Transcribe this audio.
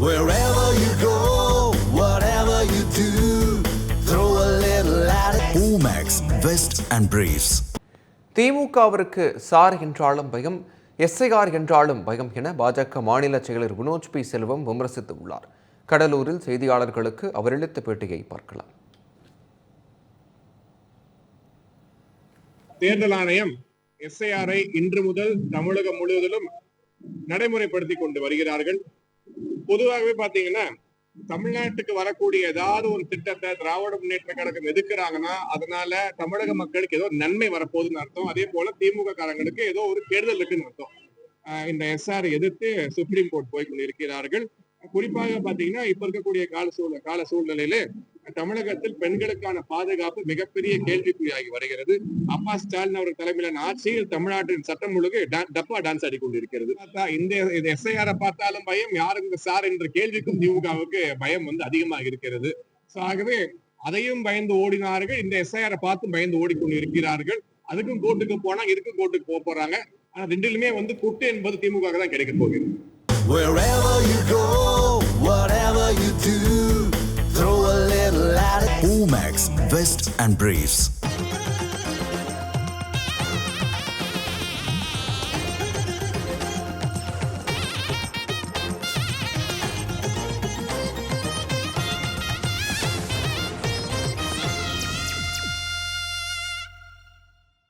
Wherever you go, whatever you do, throw a little at it. Omax, Vest and Briefs. திமுகவிற்கு sir என்றாலும் பயம் SIR என்றாலும் பயம் என பாஜக மாநில செயலர் வினோஜ் பி செல்வம் விமர்சித்துள்ளார் கடலூரில் செய்தியாளர்களுக்கு அவர் அளித்த பேட்டியை பார்க்கலாம் தேர்தல் ஆணையம் எஸ்ஐஆரை இன்று முதல் தமிழகம் முழுவதிலும் நடைமுறைப்படுத்தி கொண்டு வருகிறார்கள் பொதுவாகவே பாத்தீங்கன்னா தமிழ்நாட்டுக்கு வரக்கூடிய ஏதாவது ஒரு திட்டத்தை திராவிட முன்னேற்ற கழகம் எதிர்க்கிறாங்கன்னா அதனால தமிழக மக்களுக்கு ஏதோ நன்மை வரப்போகுதுன்னு அர்த்தம். அதே போல திமுக காரங்களுக்கு ஏதோ ஒரு தேர்தல் இருக்குன்னு அர்த்தம். ஆஹ் இந்த எஸ்ஆர் எதிர்த்து சுப்ரீம் கோர்ட் போய் கொண்டிருக்கிறார்கள் குறிப்பாக பாத்தீங்கன்னா இப்ப இருக்கக்கூடிய கால சூழ்நிலை கால சூழ்நிலையில தமிழகத்தில் பெண்களுக்கான பாதுகாப்பு மிகப்பெரிய கேள்விக்குறியாகி வருகிறது. அப்பா ஸ்டாலின் அவர்கள் தலைமையிலான ஆட்சியில் தமிழ்நாட்டின் சட்டம் ஒழுங்கு டப்பா டான்ஸ் ஆடிக்கொண்டிருக்கிறது. இந்த எஸ்ஐஆரை பார்த்தாலும் பயம் யாரும் சார் என்ற கேள்விக்கும் திமுகவுக்கு பயம் வந்து அதிகமாக இருக்கிறது. ஆகவே அதையும் பயந்து ஓடினார்கள். இந்த எஸ்ஐஆரை பார்த்து பயந்து ஓடிக்கொண்டிருக்கிறார்கள். அதுக்கும் கோர்ட்டுக்கு போனா இதுக்கும் கோர்ட்டுக்கு போக போறாங்க. ஆனா ரெண்டிலுமே வந்து குட்டு என்பது திமுக தான் கிடைக்க போகிறது bags, and briefs.